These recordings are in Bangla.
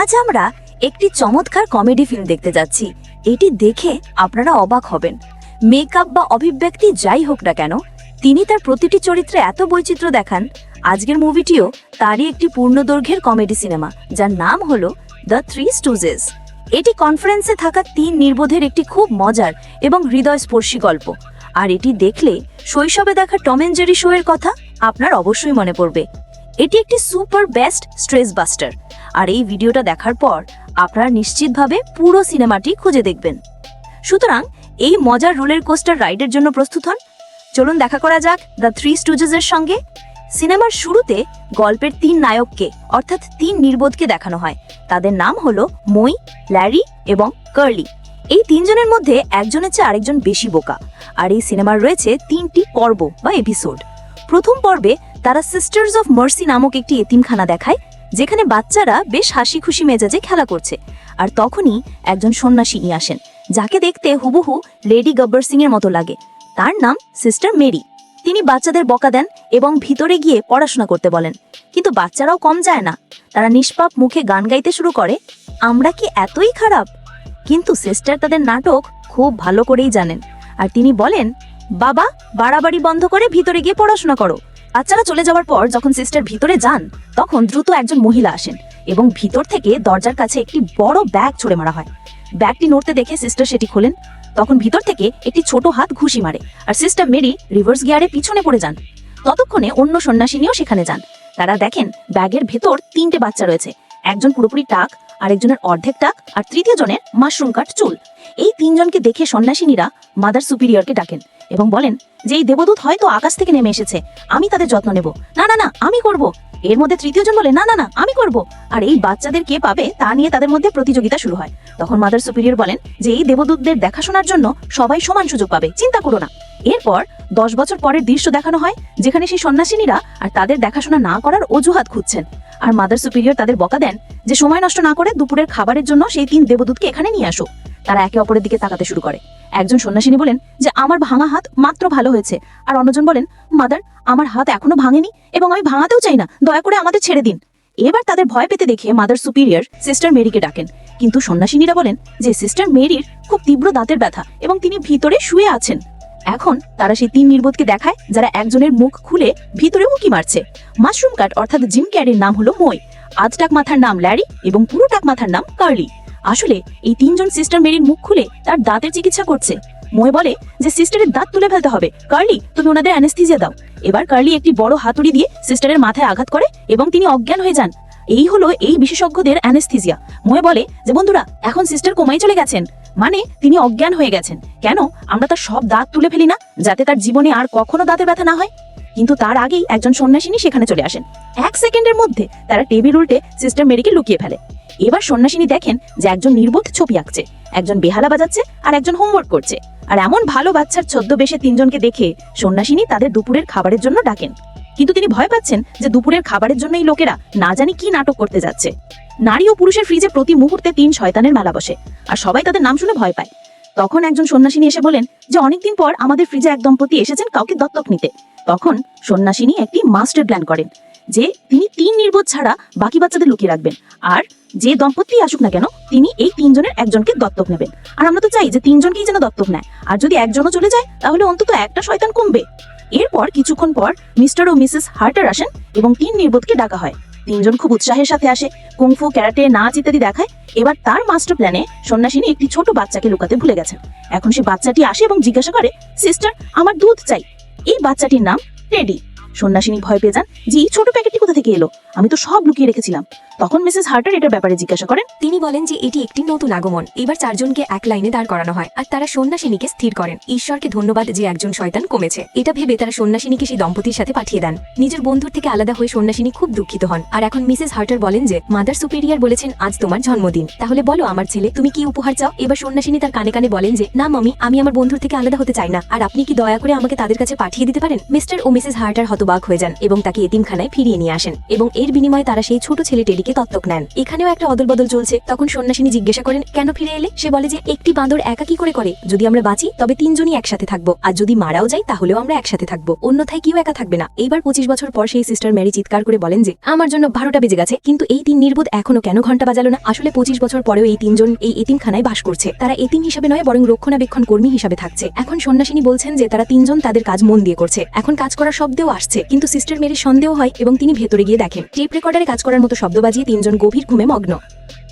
আজ আমরা একটি চমৎকার কমেডি ফিল্ম দেখতে যাচ্ছি। এটি দেখে আপনারা অবাক হবেন। মেকআপ বা অভিব্যক্তি যাই হোক না কেন, তিনি তার প্রতিটি চরিত্রে এত বৈচিত্র্য দেখান। আজকের মুভিটিও তারই একটি পূর্ণদৈর্ঘ্যের কমেডি সিনেমা, যার নাম হলো দ্য থ্রি স্টুজেস। এটি কনফারেন্সে থাকা তিন নির্বোধের একটি খুব মজার এবং হৃদয়স্পর্শী গল্প। আর এটি দেখলে শৈশবে দেখা টম এন্ড জেরি শো এর কথা আপনার অবশ্যই মনে পড়বে। এটি একটি সুপার বেস্ট স্ট্রেস বাস্টার। আর এই ভিডিওটা দেখার পর আপনারা নিশ্চিতভাবে পুরো সিনেমাটি খুঁজে দেখবেন। সুতরাং এই মজার রোলের কোস্টার রাইডের জন্য প্রস্তুত হন। চলুন দেখা করা যাক দ্য থ্রি স্টুজেসের সঙ্গে। সিনেমার শুরুতে গল্পের তিন নায়ককে, অর্থাৎ তিন নির্বোধকে দেখানো হয়। তাদের নাম হলো মই, ল্যারি এবং কার্লি। এই তিনজনের মধ্যে একজনের চেয়ে আরেকজন বেশি বোকা। আর এই সিনেমার রয়েছে তিনটি পর্ব বা এপিসোড। প্রথম পর্বে তারা সিস্টার্স অফ মার্সি নামক একটি এতিমখানা দেখায়, যেখানে বাচ্চারা বেশ হাসি খুশি মেজাজে খেলা করছে। আর তখনই একজন সন্ন্যাসী নিয়ে আসেন, যাকে দেখতে হুবহু লেডি গব্বর সিং এর মতো লাগে। তার নাম সিস্টার মেরি তিনি বাচ্চাদের বকা দেন এবং ভিতরে গিয়ে পড়াশোনা করতে বলেন। কিন্তু বাচ্চারাও কম যায় না। তারা নিষ্পাপ মুখে গান গাইতে শুরু করে, আমরা কি এতই খারাপ? কিন্তু সিস্টার তাদের নাটক খুব ভালো করেই জানেন। আর তিনি বলেন, বাবা, বাড়াবাড়ি বন্ধ করে ভিতরে গিয়ে পড়াশোনা করো। বাচ্চারা চলে যাওয়ার পর যখন সিস্টার ভিতরে যান, তখন দ্রুত একজন মহিলা আসেন এবং ভিতর থেকে দরজার কাছে একটি বড় ব্যাগ ছুড়ে মারা হয়। ব্যাগটি নড়তে দেখে সিস্টার সেটি খোলেন। তখন ভিতর থেকে একটি ছোট হাত ঘুষি মারে আর সিস্টার মেরি রিভার্স গিয়ারে পিছনে পড়ে যান। ততক্ষণে অন্য সন্ন্যাসিনীও সেখানে যান। তারা দেখেন ব্যাগের ভেতর তিনটে বাচ্চা রয়েছে। একজন পুরোপুরি টাক, আরেকজনের অর্ধেক টাক আর তৃতীয় জনের মাশরুম কাট চুল। এই তিনজনকে দেখে সন্ন্যাসিনীরা মাদার সুপিরিয়রকে ডাকেন। এবং বলেন যে এই দেবদূত হয়তো আকাশ থেকে নেমে এসেছে। আমি তাদের যত্ন নেব। না না না, আমি করব। এর মধ্যে তৃতীয় জন বলে, না না না, আমি করব। আর এই বাচ্চাদের কে পাবে তা নিয়ে তাদের মধ্যে প্রতিযোগিতা শুরু হয়। তখন মাদার সুপিরিয়র বলেন যে এই দেবদূতদের দেখাশোনার জন্য সবাই সমান সুযোগ পাবে। চিন্তা করো না। এরপর দশ বছর পরের দৃশ্য দেখানো হয়, যেখানে সেই সন্ন্যাসিনীরা আর তাদের দেখাশোনা না করার অজুহাত খুঁজছেন। আর মাদার সুপিরিয়র তাদের বকা দেন যে, সময় নষ্ট না করে দুপুরের খাবারের জন্য সেই তিন দেবদূতকে এখানে নিয়ে আসো। তারা একে অপরের দিকে তাকাতে শুরু করে। একজন সন্ন্যাসিনী বলেন যে, আমার ভাঙা হাত মাত্র ভালো হয়েছে। আর অন্যজন বলেন, মাদার, আমার হাত এখনও ভাঙেনি এবং আমি ভাঙাতেও চাই না, দয়া করে আমাদের ছেড়ে দিন। এবার তাদের ভয় পেতে দেখে মাদার সুপিরিয়র সিস্টার মেরিকে ডাকেন। কিন্তু সন্ন্যাসিনীরা বলেন যে, সিস্টার মেরির খুব তীব্র দাঁতের ব্যথা এবং তিনি ভিতরে শুয়ে আছেন। এখন তারা সেই তিন নির্বোধকে দেখায়, যারা একজনের মুখ খুলে ভিতরে উঁকি মারছে। মাশরুম কাট অর্থাৎ জিম ক্যারির নাম হলো মই। আধটাক মাথার নাম ল্যারি এবং পুরো টাক মাথার নাম কার্লি। আসলে এই তিনজন সিস্টার মেরির মুখ খুলে তার দাঁতের চিকিৎসা করছে। মই বলে যে সিস্টারের দাঁত তুলে ফেলতে হবে। কার্লি, তুমি ওনাদের অ্যানেস্থিজিয়া দাও। এবার কার্লি একটি বড় হাতুড়ি দিয়ে সিস্টারের মাথায় আঘাত করে এবং তিনি অজ্ঞান হয়ে যান। এই হলো এই বিশেষজ্ঞদের অ্যানেস্থিজিয়া ময়ে বলে যে, বন্ধুরা, এখন সিস্টার কোমাই চলে গেছেন। মানে তিনি অজ্ঞান হয়ে গেছেন। কেন? আমরা তার সব দাঁত তুলে ফেলি না, যাতে তার জীবনে আর কখনো দাঁতের ব্যথা না হয়? কিন্তু তার আগেই একজন সন্ন্যাসিনী সেখানে চলে আসেন। এক সেকেন্ডের মধ্যে তারা টেবিল উল্টে সিস্টার মেরিকে লুকিয়ে ফেলে। এবার সন্ন্যাসিনী দেখেন যে একজন নির্বোধ ছবি আঁকছে, একজন বেহালা বাজাচ্ছে আর একজন হোমওয়ার্ক করছে। আর এমন ভালো বাচ্চার ছদ্মবেশে তিনজনকে দেখে সন্ন্যাসিনী তাদের দুপুরের খাবারের জন্য ডাকেন। কিন্তু তিনি ভয় পাচ্ছেন যে দুপুরের খাবারের জন্য এই লোকেরা না জানি কি নাটক করতে যাচ্ছে। নারী ও পুরুষের ফ্রিজে প্রতি মুহূর্তে তিন শয়তানের মেলা বসে, আর সবাই তাদের নাম শুনে ভয় পায়। তখন একজন সন্ন্যাসিনী এসে বলেন, যে অনেকদিন পর আমাদের ফ্রিজে এক দম্পতি এসেছেন কাউকে দত্তক নিতে। তখন সন্ন্যাসিনী একটি মাস্টার প্ল্যান করেন, যে তিনি তিন নির্বোধ ছাড়া বাকি বাচ্চাদের লুকিয়ে রাখবেন, আর যে দম্পতি আসুক না কেন, তিনি এই তিনজনের একজনকে দত্তক নেবেন। আর আমরা তো চাই যে তিনজনকেই যেন দত্তক নেয়, আর যদি একজনও চলে যায়, তাহলে অন্তত একটা শয়তান কমবে। এরপর কিছুক্ষণ পর মিস্টার ও মিসেস হার্টার আসেন এবং তিন নির্বোধকে ডাকা হয়। তিনজন খুব উৎসাহের সাথে আসে, কুংফু, ক্যারাটে, নাচ ইত্যাদি দেখায়। এবার তার মাস্টার প্ল্যানে সন্ন্যাসিনী একটি ছোট বাচ্চাকে লুকাতে ভুলে গেছে। এখন সে বাচ্চাটি আসে এবং জিজ্ঞাসা করে, সিস্টার, আমার দুধ চাই। এই বাচ্চাটির নাম টেডি। সন্ন্যাসিনী ভয় পেয়ে যান যে এই ছোট প্যাকেটটি কোথা থেকে এলো? আমি তো সব লুকিয়ে রেখেছিলাম। তখন মিসেস হার্টার এটার ব্যাপারে জিজ্ঞাসা করেন। তিনি বলেন যে এটি একটি নতুন আগমন। এবার চারজনকে এক লাইনে দাঁড় করানো হয় আর তারা সন্ন্যাসিনীকে স্থির করেন। ঈশ্বরকে ধন্যবাদ যে একজন শয়তান কমেছে। এটা ভেবে তারা সন্ন্যাসিনীকে সেই দম্পতির সাথে পাঠিয়ে দেন। নিজের বন্ধুর থেকে আলাদা হয়ে সন্ন্যাসিনী খুব দুঃখিত হন। আর এখন মিসেস হার্টার বলেন যে, মাদার সুপেরিয়ার বলেছেন, আজ তোমার জন্মদিন। তাহলে বলো, আমার ছেলে, তুমি কি উপহার চাও? এবার সন্ন্যাসিনী তার কানে কানে বলেন যে, না, মামি, আমি আমার বন্ধুর থেকে আলাদা হতে চাই না। আর আপনি কি দয়া করে আমাকে তাদের কাছে পাঠিয়ে দিতে পারেন? মিস্টার ও মিসেস হার্টার হতবাক হয়ে যান এবং তাকে এতিমখানায় ফিরিয়ে নিয়ে আসেন এবং এর বিনিময়ে তারা সেই ছোট ছেলে টেডিকে দত্তক নেন। এখানেও একটা অদলবদল চলছে। তখন সন্ন্যাসিনী জিজ্ঞাসা করেন, কেন ফিরে এলে? সে বলে যে, একটি বাঁদর একা কি করে করে? যদি আমরা বাঁচি, তবে তিনজনই একসাথে থাকব। আর যদি মারাও যাই তাহলেও আমরা একসাথে থাকব। অন্যথায় কেউ একা থাকবে না। এইবার পঁচিশ বছর পর সেই সিস্টার ম্যারি চিৎকার করে বলেন যে, আমার জন্য বারোটা বেজে গেছে, কিন্তু এই তিন নির্বোধ এখনও কেন ঘণ্টা বাজালো না? আসলে পঁচিশ বছর পরেও এই তিনজন এই এতিমখানায় বাস করছে। তারা এতিম হিসাবে নয়, বরং রক্ষণাবেক্ষণ কর্মী হিসাবে থাকছে। এখন সন্ন্যাসিনী বলছেন যে, তারা তিনজন তাদের কাজ মন দিয়ে করছে। এখন কাজ করার শব্দেও আসছে, কিন্তু সিস্টার মেরির সন্দেহ হয় এবং তিনি ভেতরে গিয়ে দেখেন। টেপ রেকর্ডারে কাজ করার মতো শব্দ বাজিয়ে তিনজন গভীর ঘুমে মগ্ন।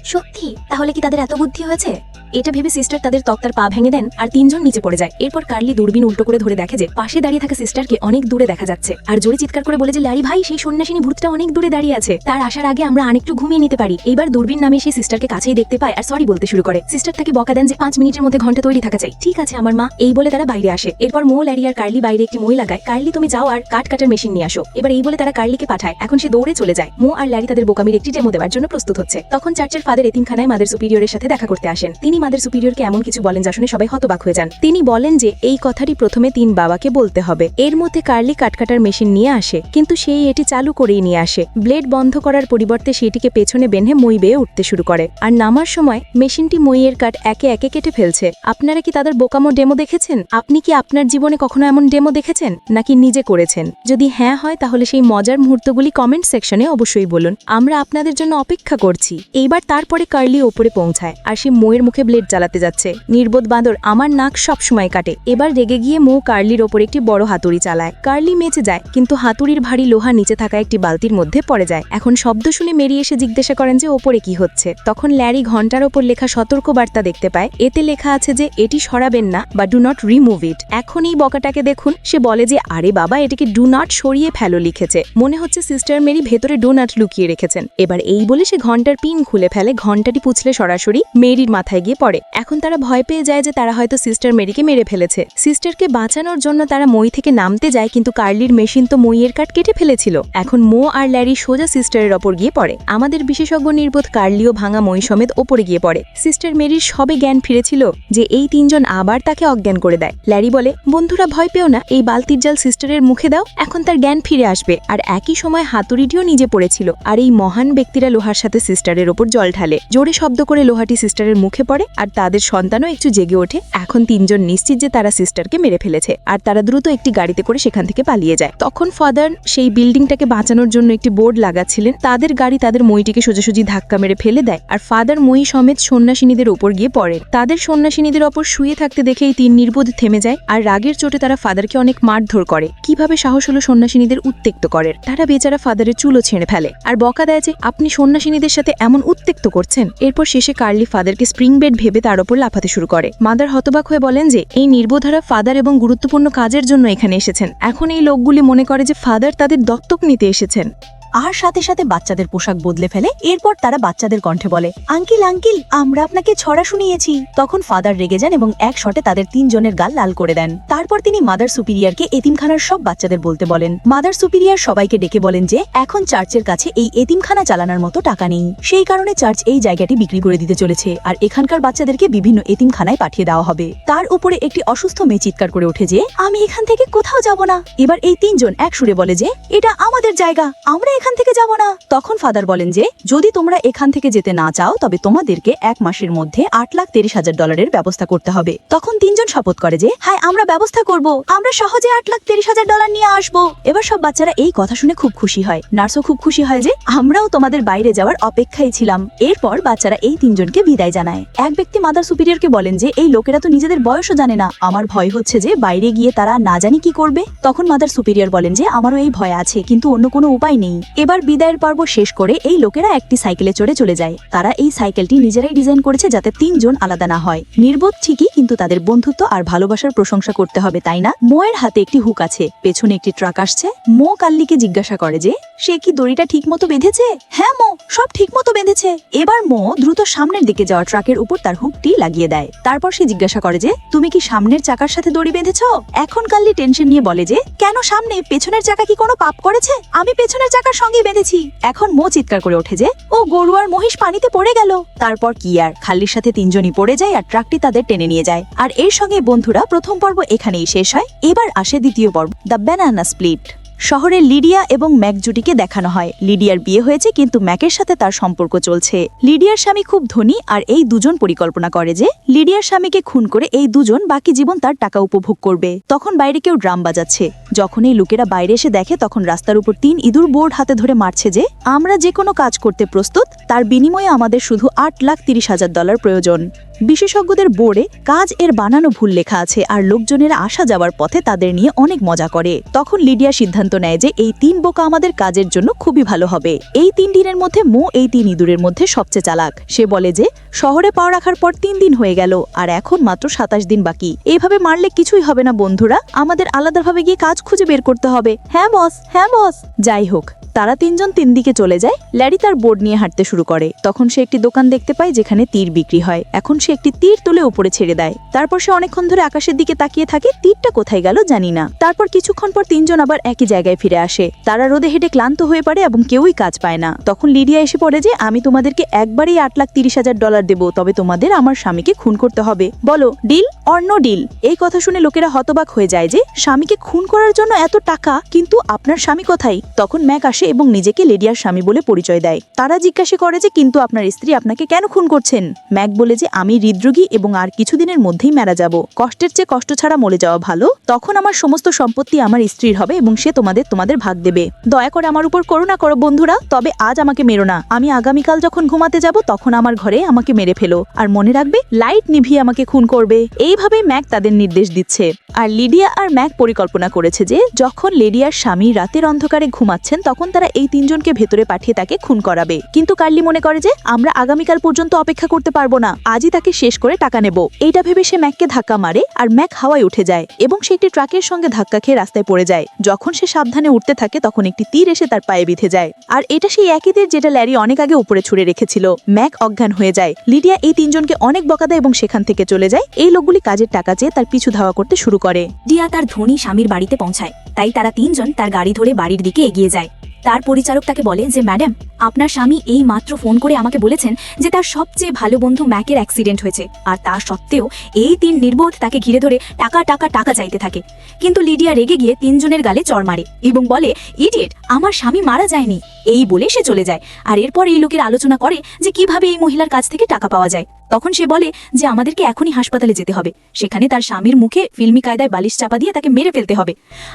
সত্যি? তাহলে কি তাদের এত বুদ্ধি হয়েছে? এটা ভেবে সিস্টার তাদের তক্তার পা ভেঙে দেন আর তিনজন নিচে পড়ে যায়। এরপর কার্লি দূরবীন উল্টো করে ধরে দেখে যে পাশে দাঁড়িয়ে থাকা সিস্টারকে অনেক দূরে দেখা যাচ্ছে। আর জোরে চিৎকার করে বলে যে, ল্যারি ভাই, সেই সন্ন্যাসিনী ভূতটা অনেক দূরে দাঁড়িয়ে আছে। তার আসার আগে আমরা আরেকটু ঘুমিয়ে নিতে পারি। এবার দূরবীন নামে সেই সিস্টারকে কাছেই দেখতে পায় আর সরি বলতে শুরু করে। সিস্টার তাকে বকা দেন যে, পাঁচ মিনিটের মধ্যে ঘণ্টা তৈরি থাকা চাই। ঠিক আছে আমার মা। এই বলে তারা বাইরে আসে। এরপর মো, ল্যারি আর কার্লি বাইরে একটি মই লাগায়। কার্লি, তুমি যাও আর কাট কাটার মেশিন নিয়ে আসো। এবার এই বলে তারা কার্লিকে পাঠায়। এখন সে দৌড়ে চলে যায়। মো আর ল্যারি তাদের বোকামির একটি ডেমো দেওয়ার জন্য প্রস্তুত হচ্ছে। তখন চার্চের ফাদার এতিমখানায় মাদের সুপিরিয়রের সাথে দেখা করতে আসেন। তিনি মাদের সুপিরিয়রকে এমন কিছু বলেন যা শুনে সবাই হতবাক হয়ে যান। তিনি বলেন যে, এই কথাটি প্রথমে তিন বাবাকে বলতে হবে। এর মধ্যে কার্লি কাটকাটার মেশিন নিয়ে আসে, কিন্তু সেই এটি চালু করেই নিয়ে আসে। ব্লেড বন্ধ করার পরিবর্তে সেটিকে পেছনে বেঁধে মই বেয়ে উঠতে শুরু করে। আর নামার সময় মেশিনটি মইয়ের কাঠ একে একে কেটে ফেলছে। আপনারা কি তাদের বোকামো ডেমো দেখেছেন? আপনি কি আপনার জীবনে কখনো এমন ডেমো দেখেছেন, নাকি নিজে করেছেন? যদি হ্যাঁ হয়, তাহলে সেই মজার মুহূর্তগুলি কমেন্ট সেকশনে অবশ্যই বলুন। আমরা আপনাদের জন্য অপেক্ষা করছি। এইবার তারপরে কার্লি ওপরে পৌঁছায় আর সে মোয়ের মুখে ব্লেড চালাতে যাচ্ছে। নির্বোধ বাঁদর আমার নাক সব সময় কাটে। এবার রেগে গিয়ে মো কার্লির ওপর একটি বড় হাতুড়ি চালায়। কার্লি মেচে যায়, কিন্তু হাতুড়ির ভারী লোহা নিচে থাকা একটি বালতির মধ্যে পড়ে যায়। এখন শব্দ শুনে মেরি এসে জিজ্ঞাসা করেন যে ওপরে কি হচ্ছে। তখন ল্যারি ঘণ্টার ওপর লেখা সতর্ক বার্তা দেখতে পায়। এতে লেখা আছে যে এটি সরাবেন না, বা ডু নট রিমুভ ইট। এখন এই বকাটাকে দেখুন, সে বলে যে, আরে বাবা, এটিকে ডু নট সরিয়ে ফেলো লিখেছে। মনে হচ্ছে সিস্টার মেরি ভেতরে ডো নট লুকিয়ে রেখেছেন। এবার এই বলে সে ঘণ্টার পিন খুলে ফেলে ঘন্টাটি পুছলে সরাসরি মেরির মাথায় গিয়ে পড়ে। এখন তারা ভয় পেয়ে যায় যে তারা হয়তো সিস্টার মেরিকে মেরে ফেলেছে। সিস্টারকে বাঁচানোর জন্য তারা মই থেকে নামতে যায়, কিন্তু কার্লির মেশিন তো মইয়ের কাঠ কেটে ফেলেছিল। এখন মো আর ল্যারি সোজা সিস্টারের ওপর গিয়ে পড়ে। আমাদের বিশেষজ্ঞ নির্বোধ কার্লিও ভাঙা মই সমেত ওপরে গিয়ে পড়ে। সিস্টার মেরির সবে জ্ঞান ফিরেছিল যে এই তিনজন আবার তাকে অজ্ঞান করে দেয়। ল্যারি বলে, বন্ধুরা, ভয় পেও না, এই বালতির জাল সিস্টারের মুখে দাও, এখন তার জ্ঞান ফিরে আসবে। আর একই সময় হাতুড়িটিও নিজে পড়েছিল। আর এই মহান ব্যক্তিরা লোহার সাথে সিস্টারের ওপর জল ঢালে জোরে শব্দ করে লোহাটি সিস্টারের মুখে পড়ে, আর তাদের সন্তানও একটু জেগে ওঠে। এখন তিনজন নিশ্চিত যে তারা সিস্টারকে মেরে ফেলেছে, আর তারা দ্রুত একটি গাড়িতে করে সেখান থেকে পালিয়ে যায়। তখন ফাদার সেই বিল্ডিংটাকে বাঁচানোর জন্য একটি বোর্ড লাগাচ্ছিলেন। তাদের গাড়ি তাদের মইটিকে সোজাসুজি ধাক্কা মেরে ফেলে দেয়, আর ফাদার মই সমেত সন্ন্যাসিনীদের ওপর গিয়ে পড়েন। তাদের সন্ন্যাসিনীদের ওপর শুয়ে থাকতে দেখে এই তিন নির্বোধ থেমে যায়, আর রাগের চোটে তারা ফাদারকে অনেক মারধর করে। কীভাবে সাহস হলো সন্ন্যাসিনীদের উত্তেক্ত করেন তারা বেচারা ফাদারের চুলো ছেড়ে ফেলে, আর বকা দেয় যে, আপনি সন্ন্যাসিনীদের সাথে এমন উত্তেক্ত করছেন। এরপর শেষে কার্লি ফাদারকে স্প্রিং বেড ভেবে তার ওপর লাফাতে শুরু করে। মাদার হতবাক হয়ে বলেন যে, এই নির্বোধারা ফাদার এবং গুরুত্বপূর্ণ কাজের জন্য এখানে এসেছেন। এখন এই লোকগুলি মনে করে যে ফাদার তাদের দত্তক নিতে এসেছেন। আর সাথে সাথে বাচ্চাদের পোশাক বদলে ফেলে, এরপর তারা বাচ্চাদের কণ্ঠে বলে, আঙ্কিল আঙ্কিল, আমরা আপনাকে ছড়া শুনিয়েছি। তখন ফাদার রেগে যান এবং এক শটে তাদের তিনজনের গাল লাল করে দেন। তারপর তিনি মাদার সুপিরিয়ারকে এতিমখানার সব বাচ্চাদের বলতে বলেন। মাদার সুপিরিয়ার সবাইকে ডেকে বলেন যে, এখন চার্চের কাছে এই এতিমখানা চালানোর মতো টাকা নেই। সেই কারণে চার্চ এই জায়গাটি বিক্রি করে দিতে চলেছে। আর এখানকার বাচ্চাদেরকে বিভিন্ন এতিমখানায় পাঠিয়ে দেওয়া হবে। তার উপরে একটি অসুস্থ মেয়ে চিৎকার করে ওঠে যে, আমি এখান থেকে কোথাও যাব না। এবার এই তিনজন এক সুরে বলে যে, এটা আমাদের জায়গা। আমরা এখান থেকে যাব না। তখন ফাদার বলেন যে, যদি তোমরা এখান থেকে যেতে না চাও, তবে তোমাদেরকে এক মাসের মধ্যে আট লাখ তিরিশ হাজার ডলারের ব্যবস্থা করতে হবে। তখন তিনজন শপথ করে যে হ্যাঁ আমরা ব্যবস্থা করব। আমরা সহজে আট লাখ তিরিশ হাজার ডলার নিয়ে আসব। এবার সব বাচ্চারা এই কথা শুনে খুব খুশি হয়। নার্সও খুব খুশি হয় যে, আমরাও তোমাদের বাইরে যাওয়ার অপেক্ষায় ছিলাম। এরপর বাচ্চারা এই তিনজনকে বিদায় জানায়। এক ব্যক্তি মাদার সুপিরিয়রকে বলেন যে, এই লোকেরা তো নিজেদের বয়সও জানে না। আমার ভয় হচ্ছে যে, বাইরে গিয়ে তারা না জানি কি করবে? তখন মাদার সুপিরিয়র বলেন যে, আমারও এই ভয় আছে, কিন্তু অন্য কোনো উপায় নেই। এবার বিদায়ের পর্ব শেষ করে এই লোকেরা একটি সাইকেলে চড়ে চলে যায়। তারা এই সাইকেলটি নিজেরাই ডিজাইন করেছে যাতে তিনজন আলাদা না হয়। নির্বোধ ঠিকই কিন্তু তাদের বন্ধুত্ব আর ভালোবাসার প্রশংসা করতে হবে, তাই না? মোয়ের হাতে একটি হুক আছে। পেছনে একটি ট্রাক আসছে। মো কাল্লিকে জিজ্ঞাসা করে যে, সে কি দড়িটা ঠিক মতো বেঁধেছে? হ্যাঁ মো, সব ঠিক মতো বেঁধেছে। এবার মো দ্রুত সামনের দিকে যাওয়া ট্রাকের উপর তার হুকটি লাগিয়ে দেয়। তারপর সে জিজ্ঞাসা করে যে, তুমি কি সামনের চাকার সাথে দড়ি বেঁধেছ? এখন কাল্লি টেনশন নিয়ে বলে যে, কেন সামনে? পেছনের চাকা কি কোনো পাপ করেছে? আমি পেছনের চাকার সঙ্গে বেঁধেছি। এখন মো চিৎকার করে ওঠে যে, ও গরু আর মহিষ পানিতে পড়ে গেল। তারপর কি আর? খাল্লির সাথে তিনজনই পড়ে যায় আর ট্রাকটি তাদের টেনে নিয়ে যায়। আর এর সঙ্গে বন্ধুরা প্রথম পর্ব এখানেই শেষ হয়। এবার আসে দ্বিতীয় পর্ব, দ্য ব্যানানা স্প্লিট শহরে লিডিয়া এবং ম্যাক জুটিকে দেখানো হয়। লিডিয়ার বিয়ে হয়েছে, কিন্তু ম্যাকের সাথে তার সম্পর্ক চলছে। লিডিয়ার স্বামী খুব ধনী আর এই দুজন পরিকল্পনা করে যে, লিডিয়ার স্বামীকে খুন করে এই দুজন বাকি জীবন তার টাকা উপভোগ করবে। তখন বাইরে কেউ ড্রাম বাজাচ্ছে। যখন এই লোকেরা বাইরে এসে দেখে, তখন রাস্তার উপর তিন ইঁদুর বোর্ড হাতে ধরে মারছে যে, আমরা যে কোনো কাজ করতে প্রস্তুত, তার বিনিময়ে আমাদের শুধু আট লাখ তিরিশ হাজার ডলার প্রয়োজন। বিশেষজ্ঞদের বোর্ডে কাজ এর বানানো ভুল লেখা আছে আর লোকজনেরা আসা যাওয়ার পথে তাদের নিয়ে অনেক মজা করে। তখন লিডিয়া সিদ্ধান্ত নেয় যে এই তিন বোকা আমাদের কাজের জন্য খুবই ভালো হবে। এই তিন দিনের মধ্যে মো এই তিন ইঁদুরের মধ্যে সবচেয়ে চালাক। সে বলে যে, শহরে পা রাখার পর তিন দিন হয়ে গেল, আর এখন মাত্র সাতাশ দিন বাকি। এইভাবে মারলে কিছুই হবে না, বন্ধুরা। আমাদের আলাদাভাবে গিয়ে কাজ খুঁজে বের করতে হবে। হ্যাঁ বস। হ্যাঁ বস। যাই হোক। তারা তিনজন তিন দিকে চলে যায়। ল্যারি তার বোর্ড নিয়ে হাঁটতে শুরু করে। তখন সে একটি দোকান দেখতে পায় যেখানে তীর বিক্রি হয়। এখন সে একটি তীর তুলে উপরে ছেড়ে দেয়। তারপর সে অনেকক্ষণ ধরে আকাশের দিকে তাকিয়ে থাকে, তীরটা কোথায় গেল জানি না। তারপর কিছুক্ষণ পর তিনজন আবার একই জায়গায় ফিরে আসে। তারা রোদে হেঁটে ক্লান্ত হয়ে পড়ে এবং কেউই কাজ পায় না। তখন লিডিয়া এসে পড়ে যে, আমি তোমাদেরকে একবারেই আট লাখ তিরিশ হাজার ডলার দেবো, তবে তোমাদের আমার স্বামীকে খুন করতে হবে। বলো, ডিল অর নো ডিল? এই কথা শুনে লোকেরা হতবাক হয়ে যায় যে, স্বামীকে খুন করার জন্য এত টাকা, কিন্তু আপনার স্বামী কোথায়? তখন ম্যাক আসে এবং নিজেকে লেডিয়ার স্বামী বলে পরিচয় দেয়। তারা জিজ্ঞাসা করে যে, কিন্তু আপনার স্ত্রী আপনাকে কেন খুন করছেন? ম্যাক বলে যে, আমি হৃদরোগী এবং আর কিছুদিনের মধ্যেই মারা যাব। কষ্টের চেয়ে কষ্ট ছাড়া মরে যাওয়া ভালো। তখন আমার সমস্ত সম্পত্তি আমার স্ত্রীর হবে এবং সে তোমাদের তোমাদের ভাগ দেবে। দয়া করে আমার উপর করুণা করো বন্ধুরা, তবে আজ আমাকে মেরো না। আমি আগামীকাল যখন ঘুমাতে যাব, তখন আমার ঘরে আমাকে মেরে ফেলো। আর মনে রাখবে, লাইট নিভিয়ে আমাকে খুন করবে। এইভাবে ম্যাক তাদের নির্দেশ দিচ্ছে। আর লিডিয়া আর ম্যাক পরিকল্পনা করেছে যে, যখন লেডিয়ার স্বামী রাতের অন্ধকারে ঘুমাচ্ছেন, তখন তারা এই তিনজনকে ভেতরে পাঠিয়ে তাকে খুন করাবে। কিন্তু কার্লি মনে করে যে, আমরা আগামীকাল পর্যন্ত অপেক্ষা করতে পারব না। আজই তাকে শেষ করে টাকা নেব। এইটা ভেবে সে ম্যাককে ধাক্কা মারে আর ম্যাক হাওয়ায় উঠে যায় এবং সে একটি ট্রাকের সঙ্গে ধাক্কা খেয়ে রাস্তায় পড়ে যায়। যখন সে সাবধানে উঠতে থাকে, তখন একটি তীর এসে তার পায়ে বিঁধে যায়। আর এটা সেই একই তীর যেটা ল্যারি অনেক আগে উপরে ছুড়ে রেখেছিল। ম্যাক অজ্ঞান হয়ে যায়। লিডিয়া এই তিনজনকে অনেক বকা দেয় এবং সেখান থেকে চলে যায়। এই লোকগুলি কাজের টাকা চেয়ে তার পিছু ধাওয়া করতে শুরু করে। ডিয়া তার ধনী স্বামীর বাড়িতে পৌঁছায়। তাই তারা তিনজন তার গাড়ি ধরে বাড়ির দিকে এগিয়ে যায়। তার পরিচারক তাকে বলে যে, ম্যাডাম, আপনার স্বামী এই মাত্র ফোন করে আমাকে বলেছেন যে, তার সবচেয়ে ভালো বন্ধু ম্যাকের অ্যাক্সিডেন্ট হয়েছে। আর তা সত্ত্বেও এই তিন নির্বোধ তাকে ঘিরে ধরে টাকা টাকা টাকা চাইতে থাকে। কিন্তু লিডিয়া রেগে গিয়ে তিনজনের গালে চড় মারে এবং বলে, ইডিয়েট, আমার স্বামী মারা যায়নি। এই বলে সে চলে যায়। আর এরপর এই লোকের আলোচনা করে যে, কীভাবে এই মহিলার কাছ থেকে টাকা পাওয়া যায়। তখন সে বলে যে আমাদেরকে এখনই হাসপাতালে যেতে হবে। সেখানে তার স্বামীর মুখে ফিল্মি কায়দায় বালিশ চাপা দিয়ে তাকে মেরে ফেলতে হবে।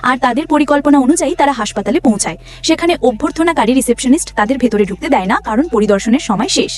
আর তাদের পরিকল্পনা অনুযায়ী তারা হাসপাতালে পৌঁছায়। সেখানে অভ্যর্থনাকারী রিসেপশনিস্ট তাদের ভেতরে ঢুকতে দেয় না, কারণ পরিদর্শনের সময় শেষ।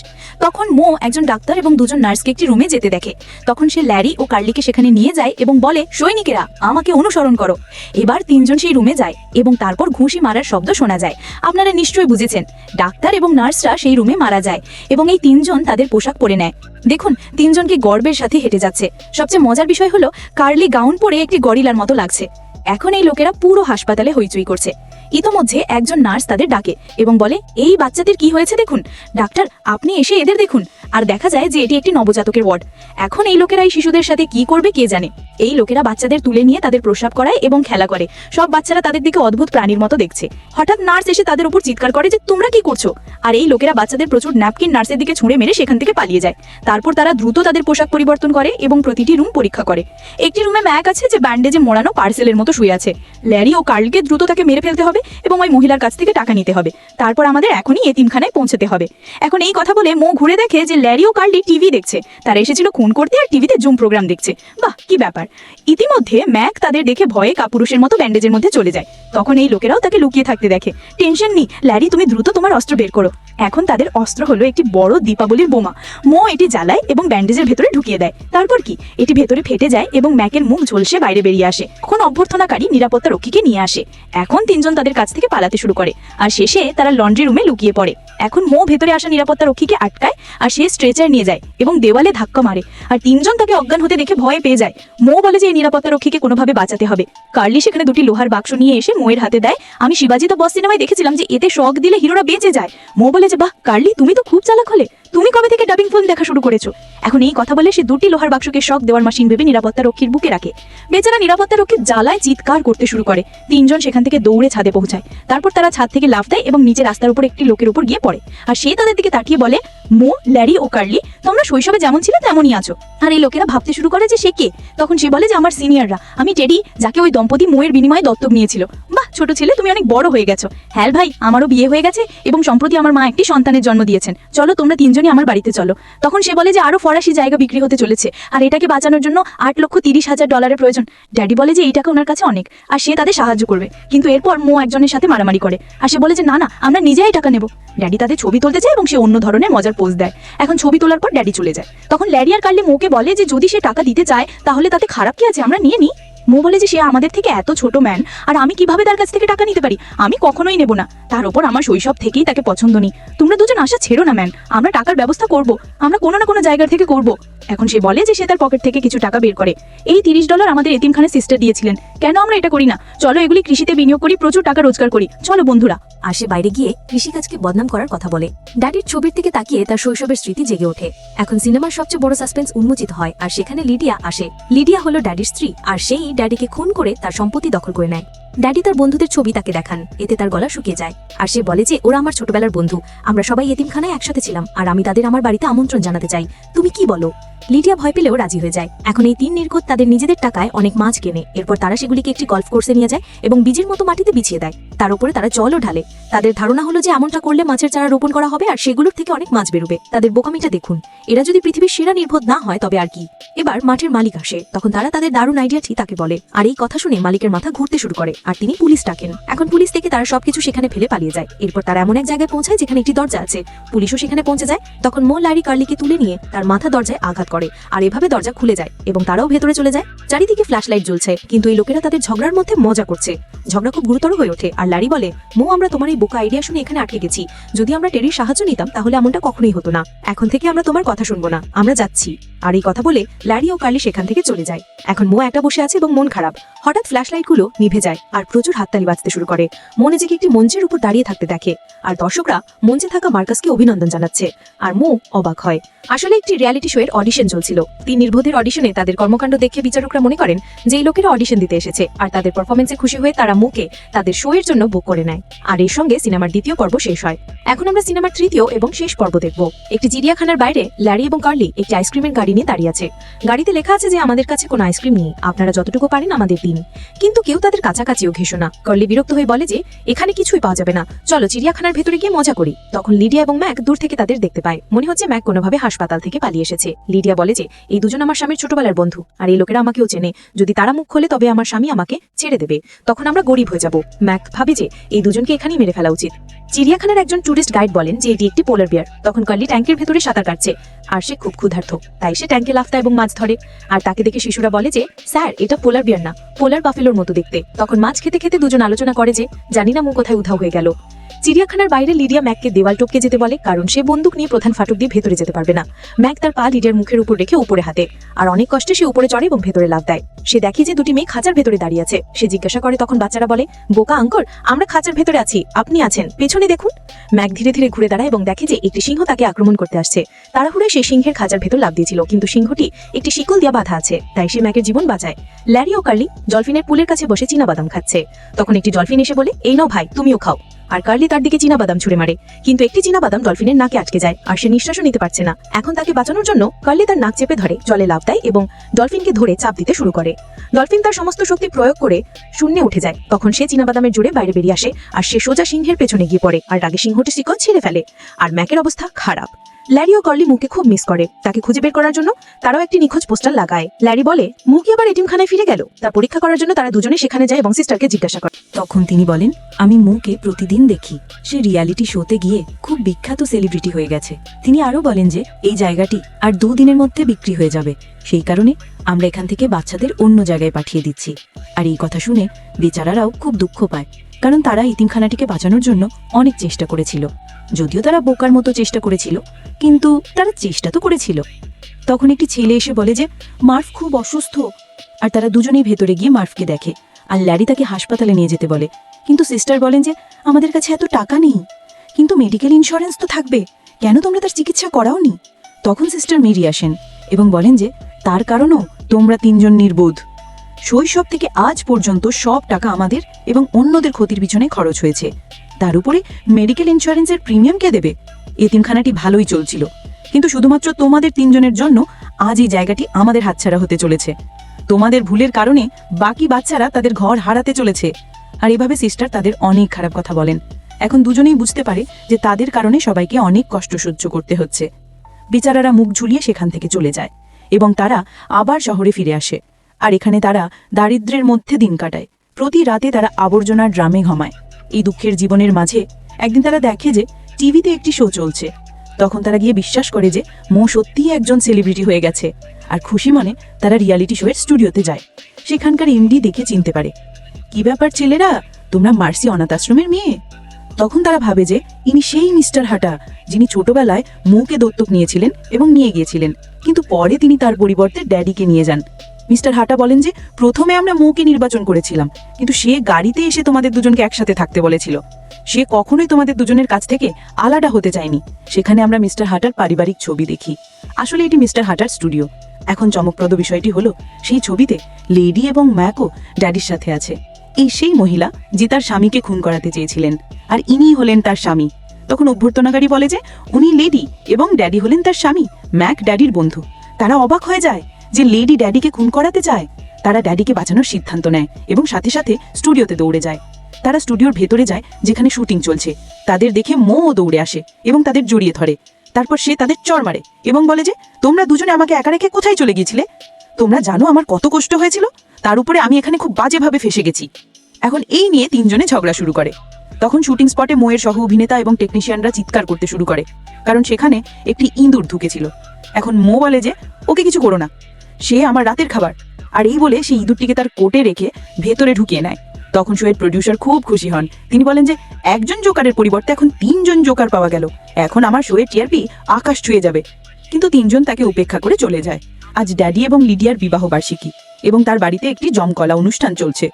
তখন মো একজন ডাক্তার এবং দুজন নার্সকে একটি রুমে যেতে দেখে। তখন সে ল্যারি ও কার্লিকে সেখানে নিয়ে যায় এবং বলে, সৈনিকেরা, আমাকে অনুসরণ করো। এবার তিনজন সেই রুমে যায় এবং তারপর ঘুষি মারার শব্দ শোনা যায়। আপনারা নিশ্চয়ই বুঝেছেন, ডাক্তার এবং নার্সরা সেই রুমে মারা যায় এবং এই তিনজন তাদের পোশাক পরে নেয়। দেখুন তিনজনকে গর্বের সাথে হেঁটে যাচ্ছে। সবচেয়ে মজার বিষয় হলো, কার্লি গাউন পরে একটি গরিলার মতো লাগছে। এখন এই লোকেরা পুরো হাসপাতালে হইচই করছে। ইতোমধ্যে একজন নার্স তাদের ডাকে এবং বলে, এই বাচ্চাদের কি হয়েছে দেখুন? ডাক্তার, আপনি এসে এদের দেখুন। আর দেখা যায় যে এটি একটি নবজাতকের ওয়ার্ড। এখন এই লোকেরা এই শিশুদের সাথে কি করবে কে জানে? এই লোকেরা বাচ্চাদের তুলে নিয়ে তাদের প্রসাব করায় এবং খেলা করে। সব বাচ্চারা তাদের দিকে অদ্ভুত প্রাণীর মতো দেখছে। হঠাৎ নার্স এসে তাদের উপর চিৎকার করে যে, তোমরা কি করছ? আর এই লোকেরা বাচ্চাদের প্রচুর ন্যাপকিন নার্সের দিকে ছুঁড়ে মেরে সেখান থেকে পালিয়ে যায়। তারপর তারা দ্রুত তাদের পোশাক পরিবর্তন করে এবং প্রতিটি রুম পরীক্ষা করে। একটি রুমে ম্যাক আছে যে ব্যান্ডেজে মোড়ানো পার্সেলের মতো শুয়ে আছে। ল্যারি ও কার্লকে দ্রুত তাকে মেরে ফেলতে হবে এবং ওই মহিলার কাছ থেকে টাকা নিতে হবে। তারপর আমাদের এখনই এতিমখানায় পৌঁছতে হবে। এখন এই কথা বলে মো ঘুরে দেখে যে ল্যারি ও কার্লি টিভি দেখছে। তারা এসেছিল খুন করতে আর টিভিতে জুম প্রোগ্রাম দেখছে। বাহ, কি ব্যাপার। ইতিমধ্যে ম্যাক তাদের দেখে ভয়ে কাপুরুষের মতো ব্যান্ডেজের মধ্যে চলে যায়। তখন এই লোকেরাও তাকে লুকিয়ে থাকতে দেখে। টেনশন নেই, ল্যারি, তুমি দ্রুত তোমার অস্ত্র বের করো। এখন তাদের অস্ত্র হলো একটি বড় দীপাবলির বোমা। মো এটি জ্বালায় এবং ব্যান্ডেজের ভেতরে ঢুকিয়ে দেয়। তারপর কি? এটি ভেতরে ফেটে যায় এবং ম্যাকের মুখ ঝলসে বাইরে বেরিয়ে আসে। এখন অভ্যর্থনাকারী নিরাপত্তা রক্ষীকে নিয়ে আসে। এখন তিনজন তাদের কাছ থেকে পালাতে শুরু করে। আর শেষে তারা লন্ড্রি রুমে লুকিয়ে পড়ে। এখন মো ভেতরে আসা নিরাপত্তা রক্ষীকে আটকায় আর সে স্ট্রেচার নিয়ে যায় এবং দেওয়ালে ধাক্কা মারে। আর তিনজন তাকে অজ্ঞান হতে দেখে ভয়ে পেয়ে যায়। মো বলে যে এই নিরাপত্তা রক্ষীকে কোনোভাবে বাঁচাতে হবে। কার্লি সেখানে দুটি লোহার বাক্স নিয়ে এসে মোয়ের হাতে দেয়। আমি শিবাজি দ্য বস সিনেমায় দেখেছিলাম যে এতে শখ দিলে হিরোরা বেঁচে যায়। মো বলে যে, বাহ, কার্লি, তুমি তো খুব চালাক হলে। তুমি কবে থেকে ডাবিং ফিল্ম দেখা শুরু করেছ? এখন এই কথা বলে সে দুটি লোহার বাক্সকে শক দেওয়ার মেশিন ভেবে নিরাপত্তা রক্ষীর বুকে রাখে। বেচারা নিরাপত্তা রক্ষীর জ্বালায় চিৎকার করতে শুরু করে। তিনজন সেখান থেকে দৌড়ে ছাদে পৌঁছায়। তারপর তারা ছাদ থেকে লাফ দেয় এবং নিচে রাস্তার উপর একটি লোকের উপর গিয়ে পড়ে। আর সে তাদের দিকে তাকিয়ে বলে, মো, ল্যারি ও কার্লি, তোমরা শৈশবে যেমন ছিল তেমনই আছো। আর এই লোকেরা ভাবতে শুরু করে যে সে কে? তখন সে বলে যে, আমার সিনিয়ররা আমি টেডি, যাকে ওই দম্পতি মোয়ের বিনিময়ে দত্তক নিয়েছিল। বাহ, ছোট ছেলে, তুমি অনেক বড় হয়ে গেছো। হ্যাঁ ভাই, আমারও বিয়ে হয়ে গেছে এবং সম্প্রতি আমার মা একটি সন্তানের জন্ম দিয়েছেন। চলো তোমরা তিনজনই আমার বাড়িতে চলো। তখন সে বলে যে, আরও ফরাসি জায়গা বিক্রি হতে চলেছে। আর এটাকে বাঁচানোর জন্য আট লক্ষ তিরিশ হাজার ডলারের প্রয়োজন। ড্যাডি বলে যে এই টাকা ওনার কাছে অনেক। আর সে তাদের সাহায্য করবে। কিন্তু এরপর মো একজনের সাথে মারামারি করে। আর সে বলে যে, না না, আমরা নিজেই টাকা নেব। ড্যাডি তাদের ছবি তুলতে চায় এবং সে অন্য ধরনের মজার পোজ দেয়। এখন ছবি তোলার পর ড্যাডি চলে যায়। তখন ল্যারি আর কার্লি মোকে বলে যে, যদি সে টাকা দিতে চায়, তাহলে তাতে খারাপ কি আছে? আমরা নিয়ে নিই। মো বলে যে, সে আমাদের থেকে এত ছোট ম্যান, আর আমি কীভাবে তার কাছ থেকে টাকা নিতে পারি? আমি কখনোই নেব না। তার উপর আমার শৈশব থেকেই তাকে পছন্দ নেই। তোমরা দুজন আশা ছেড়ো না ম্যান আমরা টাকার ব্যবস্থা করব। আমরা কোনো না কোনো জায়গা থেকে করব। এখন সে বলে যে সে তার পকেট থেকে কিছু টাকা বের করে। এই তিরিশ ডলার আমাদের এতিমখানের সিস্টার দিয়েছিলেন। কেন আমরা এটা করি না? চলো এগুলি কৃষিতে বিনিয়োগ করি, প্রচুর টাকা রোজগার করি। চলো বন্ধুরা। আর সে বাইরে গিয়ে কৃষিকাজকে বদনাম করার কথা বলে। ড্যাডির ছবির দিকে তাকিয়ে তার শৈশবের স্মৃতি জেগে ওঠে। এখন সিনেমার সবচেয়ে বড় সাসপেন্স উন্মোচিত হয়, আর সেখানে লিডিয়া আসে। লিডিয়া হলো ড্যাডির স্ত্রী, আর সেই ড্যাডিকে খুন করে তার সম্পত্তি দখল করে নেয়। ড্যাডি তার বন্ধুদের ছবি তাকে দেখান, এতে তার গলা শুকিয়ে যায়। আর সে বলে যে, ওরা আমার ছোটবেলার বন্ধু। আমরা সবাই এতিমখানায় একসাথে ছিলাম, আর আমি তাদের আমার বাড়িতে আমন্ত্রণ জানাতে চাই। তুমি কি বলো? লিডিয়া ভয় পেলেও রাজি হয়ে যায়। এখন এই তিন নির্গত তাদের নিজেদের টাকায় অনেক মাছ কেনে। এরপর তারা সেগুলিকে একটি গল্ফ কোর্সে নিয়ে যায় এবং বীজের মতো মাটিতে বিছিয়ে দেয়। তার উপরে তারা জলও ঢালে। তাদের ধারণা হলো যে, এমনটা করলে মাছের চারা রোপণ করা হবে, আর সেগুলোর থেকে অনেক মাছ বেরোবে। তাদের বোকামিটা দেখুন। এরা যদি পৃথিবীর সেরা নির্বোধ না হয়, তবে আর কি? এবার মাঠের মালিক আসে। তখন তারা তাদের দারুণ আইডিয়াটি তাকে বলে। আর এই কথা শুনে মালিকের মাথা ঘুরতে শুরু করে। আর তিনি পুলিশ ডাকেন। এখন পুলিশ থেকে তারা সবকিছু সেখানে ফেলে পালিয়ে যায়। এরপর তারা এমন এক জায়গায় পৌঁছায় যেখানে একটি দরজা আছে। পুলিশও সেখানে পৌঁছে যায়। তখন মো লারি কার্লিকে তুলে নিয়ে তার মাথা দরজায় আঘাত করে। আর এভাবে দরজা খুলে যায় এবং তারাও ভেতরে চলে যায়। চারিদিকে ফ্ল্যাশ লাইট জ্বলছে, কিন্তু এই লোকেরা তাদের ঝগড়ার মধ্যে মজা করছে। ঝগড়া খুব গুরুতর হয়ে ওঠে। আর লারি বলে, মো, আমরা তোমার এই বোকা আইডিয়া শুনে এখানে আটকে গেছি। যদি আমরা টেরির সাহায্য নিতাম, তাহলে এমনটা কখনোই হতো না। এখন থেকে আমরা তোমার কথা শুনব না। আমরা যাচ্ছি। আর এই কথা বলে ল্যারি ও কার্লি সেখান থেকে চলে যায়। এখন মো একটা বসে আছে এবং মন খারাপ। হঠাৎ ফ্ল্যাশ লাইটগুলো নিভে যায়। আর প্রচুর হাততালি বাজতে শুরু করে। মনে নিজেকে একটি মঞ্চের উপর দাঁড়িয়ে থাকতে দেখে। আর দর্শকরা মঞ্চে থাকা মার্কাসকে অভিনন্দন জানাচ্ছে। আর মো অবাক হয়। আসলে একটি রিয়ালিটি শো এর অডিশন চলছিল। তিন নির্বোধের অডিশনে তাদের কর্মকাণ্ড দেখে বিচারকরা মনে করেন যে এই লোকেরা অডিশন দিতে এসেছে, আর তাদের পারফরমেন্সে খুশি হয়ে তারা মুকে তাদের শো এর জন্য বুক করে নেয়। আর এর সঙ্গে সিনেমার দ্বিতীয় পর্ব শেষ হয়। এখন আমরা সিনেমার তৃতীয় এবং শেষ পর্ব দেখব। একটি চিড়িয়াখানার বাইরে ল্যারি এবং কার্লি একটি আইসক্রিমের গাড়ি নিয়ে দাঁড়িয়ে আছে। গাড়িতে লেখা আছে যে আমাদের কাছে কোনো আইসক্রিম নেই, আপনারা যতটুকু পারেন আমাদের দিন। কিন্তু কেউ তাদের কাছাকাছিও ঘেসো না। কার্লি বিরক্ত হয়ে বলে যে, এখানে কিছুই পাওয়া যাবে না। চলো চিড়িয়াখানার ভেতরে গিয়ে মজা করি। তখন লিডিয়া এবং ম্যাক দূর থেকে তাদের দেখতে পায়। মনে হচ্ছে ম্যাক কোনোভাবে হাসপাতাল থেকে পালিয়ে এসেছে। লিডিয়া বলে যে, এই দুজন আমার স্বামীর ছোটবেলার বন্ধু। আর এই লোকেরা আমাকেও চেনে। যদি তারা মুখ খোলে, তবে আমার স্বামী আমাকে ছেড়ে দেবে। তখন আমরা গরিব হয়ে যাব। ম্যাক ভাবে যে, এই দুজনকে এখানেই মেরে ফেলা উচিত। চিড়িয়াখানার একজন টুরিস্ট গাইড বলেন যে এটি একটি পোলার বিয়ার। তখন কার্লি ট্যাঙ্কের ভেতরে সাঁতার কাটছে, আর সে খুব ক্ষুধার্ত। তাই সে ট্যাঙ্কে লাফতা এবং মাছ ধরে। আর তাকে দেখে শিশুরা বলে যে, স্যার, এটা পোলার বিয়ার না, পোলার বাফেলোর মতো দেখতে। তখন মাছ খেতে খেতে দুজন আলোচনা করে যে, জানি না মু কোথায় উধাও হয়ে গেল। চিড়িয়াখানার বাইরে লিডিয়া ম্যাককে দেওয়াল টপকে যেতে বলে, কারণ সে বন্দুক নিয়ে প্রধান ফাটক দিয়ে ভেতরে যেতে পারবে না। ম্যাক তার পা লিডিয়ার মুখের উপর রেখে উপরে হাতে আর অনেক কষ্টে সে উপরে চড়ে এবং ভেতরে লাভ দেয়। সে দেখে যে দুটি মেয়ে খাঁচার ভেতরে দাঁড়িয়ে আছে। সে জিজ্ঞাসা করে, তখন বাচ্চারা বলে, বোকা আঙ্কর আমরা খাঁচার ভেতরে আছি, আপনি আছেন, পেছনে দেখুন। ম্যাক ধীরে ধীরে ঘুরে দাঁড়ায় এবং দেখে যে একটি সিংহ তাকে আক্রমণ করতে আসছে। তাড়াহুড়ে সেই সিংহের খাঁচার ভেতর লাভ দিয়েছিল, কিন্তু সিংহটি একটি শিকল দিয়া বাধা আছে, তাই সে ম্যাকের জীবন বাঁচায়। ল্যারি ও কার্লি জলফিনের পুলের কাছে বসে চীনা বাদাম খাচ্ছে। তখন একটি ডলফিন এসে বলে, এই নাও ভাই, তুমিও খাও। আর কার্লি তার দিকে চীনা বাদাম ছুড়ে মারে। কিন্তু একটি চীনা বাদাম ডলফিনের নাকে আটকে যায়, আর সে নিঃশ্বাসও নিতে পারছে না। এখন তাকে বাঁচানোর জন্য কার্লি তার নাক চেপে ধরে, জলে লাভ দেয় এবং ডলফিনকে ধরে চাপ দিতে শুরু করে। ডলফিন তার সমস্ত শক্তি প্রয়োগ করে শূন্যে উঠে যায়। তখন সে চীনা বাদামের জুড়ে বাইরে বেরিয়ে আসে, আর সে সোজা সিংহের পেছনে গিয়ে পড়ে, আর রাগে সিংহটি শিকল ছেড়ে ফেলে। আর ম্যাকের অবস্থা খারাপ। ল্যারি ও কর্লি মুকে খুব মিস করে। তাকে খুঁজে বের করার জন্য তারাও একটি নিখোঁজ পোস্টার লাগায়। ল্যারি বলে মুকি আবার এটিমখানায় ফিরে গেল? তা পরীক্ষা করার জন্য তারা দুজনে সেখানে যায় এবং সিস্টারকে জিজ্ঞাসা করে। তখন তিনি বলেন, আমি মুকে প্রতিদিন দেখি। সে রিয়ালিটি শোতে গিয়ে খুব বিখ্যাত সেলিব্রিটি হয়ে গেছে। তিনি আরও বলেন যে, এই জায়গাটি আর দুদিনের মধ্যে বিক্রি হয়ে যাবে। সেই কারণে আমরা এখান থেকে বাচ্চাদের অন্য জায়গায় পাঠিয়ে দিচ্ছি। আর এই কথা শুনে বেচারারাও খুব দুঃখ পায়। কারণ তারা ইতিমখানাটিকে বাঁচানোর জন্য অনেক চেষ্টা করেছিল। যদিও তারা বোকার মতো চেষ্টা করেছিল, কিন্তু তারা চেষ্টা তো করেছিল। তখন একটি ছেলে এসে বলে যে, মার্ফ খুব অসুস্থ। আর তারা দুজনেই ভেতরে গিয়ে মার্ফকে দেখে আর ল্যারি তাকে হাসপাতালে নিয়ে যেতে বলে। কিন্তু সিস্টার বলেন যে, আমাদের কাছে এত টাকা নেই। কিন্তু মেডিকেল ইন্স্যুরেন্স তো থাকবে। কেন তোমরা তার চিকিৎসা করাওনি? তখন সিস্টার মেরি আসেন এবং বলেন যে, তার কারণও তোমরা তিনজন নির্বোধ। শৈশব থেকে আজ পর্যন্ত সব টাকা আমাদের এবং অন্যদের ক্ষতির পিছনে খরচ হয়েছে। তার উপরে মেডিকেল ইন্স্যুরেন্সের প্রিমিয়াম কে দেবে? এতিমখানাটি ভালোই চলছিল। কিন্তু শুধুমাত্র তোমাদের তিনজনের জন্য আজ এই জায়গাটি আমাদের হাতছাড়া হতে চলেছে। তোমাদের ভুলের কারণে বাকি বাচ্চারা তাদের ঘর হারাতে চলেছে। আর এভাবে সিস্টার তাদের অনেক খারাপ কথা বলেন। এখন দুজনেই বুঝতে পারে যে তাদের কারণে সবাইকে অনেক কষ্ট সহ্য করতে হচ্ছে। বিচারারা মুখ ঝুলিয়ে সেখান থেকে চলে যায় এবং তারা আবার শহরে ফিরে আসে। আর এখানে তারা দারিদ্র্যের মধ্যে দিন কাটায়। প্রতি রাতে তারা আবর্জনার ড্রামে ঘমায়। এই দুঃখের জীবনের মাঝে একদিন তারা দেখে যে টিভিতে একটি শো চলছে। তখন তারা গিয়ে বিশ্বাস করে যে মো সত্যিই একজন সেলিব্রিটি হয়ে গেছে। আর খুশি মনে তারা রিয়ালিটি শোয়ের স্টুডিওতে যায়। সেখানকার এমডি দেখে চিনতে পারে। কি ব্যাপার ছেলেরা? তোমরা মার্সি অনাথ আশ্রমের মেয়ে? তখন তারা ভাবে যে ইনি সেই মিস্টার হাটা, যিনি ছোটবেলায় মৌকে দত্তক নিয়েছিলেন এবং নিয়ে গিয়েছিলেন। কিন্তু পরে তিনি তার পরিবর্তে ড্যাডিকে নিয়ে যান। মিস্টার হাটা বলেন যে, প্রথমে আমরা মৌকে নির্বাচন করেছিলাম, কিন্তু সে গাড়িতে এসে তোমাদের দুজনকে একসাথে থাকতে বলেছিল। সে কখনোই তোমাদের দুজনের কাছ থেকে আলাদা হতে চায়নি। সেখানে আমরা মিস্টার হাটার পারিবারিক ছবি দেখি। আসলে এটি মিস্টার হাটার স্টুডিও। এখন চমকপ্রদ বিষয়টি হলো, সেই ছবিতে লেডি এবং ম্যাকও ড্যাডির সাথে আছে। এই সেই মহিলা, যে তার স্বামীকে খুন করাতে চেয়েছিলেন, আর ইনি হলেন তার স্বামী। তখন অভ্যর্থনাকারী বলে যে, উনি লেডি এবং ড্যাডি হলেন তার স্বামী, ম্যাক ড্যাডির বন্ধু। তারা অবাক হয়ে যায় যে লেডি ড্যাডিকে খুন করাতে চায় তারা ড্যাডিকে বাঁচানোর সিদ্ধান্ত নেয় এবং সাথে সাথে স্টুডিওতে দৌড়ে যায়। তারা স্টুডিওর ভেতরে যায়, যেখানে শুটিং চলছে। তাদের দেখে মো দৌড়ে আসে এবং তাদের জড়িয়ে ধরে। তারপর সে তাদের চর মারে এবং বলে যে, তোমরা দুজনে আমাকে একা রেখে কোথায় চলে গিয়েছিলে? তোমরা জানো আমার কত কষ্ট হয়েছিল? তার উপরে আমি এখানে খুব বাজেভাবে ফেসে গেছি। এখন এই নিয়ে তিনজনে ঝগড়া শুরু করে। তখন শুটিং স্পটে মোয়ের সহ অভিনেতা এবং টেকনিশিয়ানরা চিৎকার করতে শুরু করে, কারণ সেখানে একটি ইঁদুর ঢুকেছিল। এখন মো বলে যে, ওকে কিছু করো না। সে আমার রাতের খাবার। আর এই বলে সে ইঁদুরটিকে তার কোটে রেখে ভেতরে ঢুকিয়ে নেয়। তখন শোয়ের প্রডিউসার খুব খুশি হন। তিনি বলেন যে, একজন জোকারের পরিবর্তে এখন তিনজন জোকার পাওয়া গেল। এখন আমার শোয়ের টিআরপি আকাশ ছুঁয়ে যাবে। কিন্তু তিনজন তাকে উপেক্ষা করে চলে যায়। আজ ড্যাডি এবং লিডিয়ার বিবাহ বার্ষিকী এবং তার বাড়িতে একটি জমকলা অনুষ্ঠান চলছে।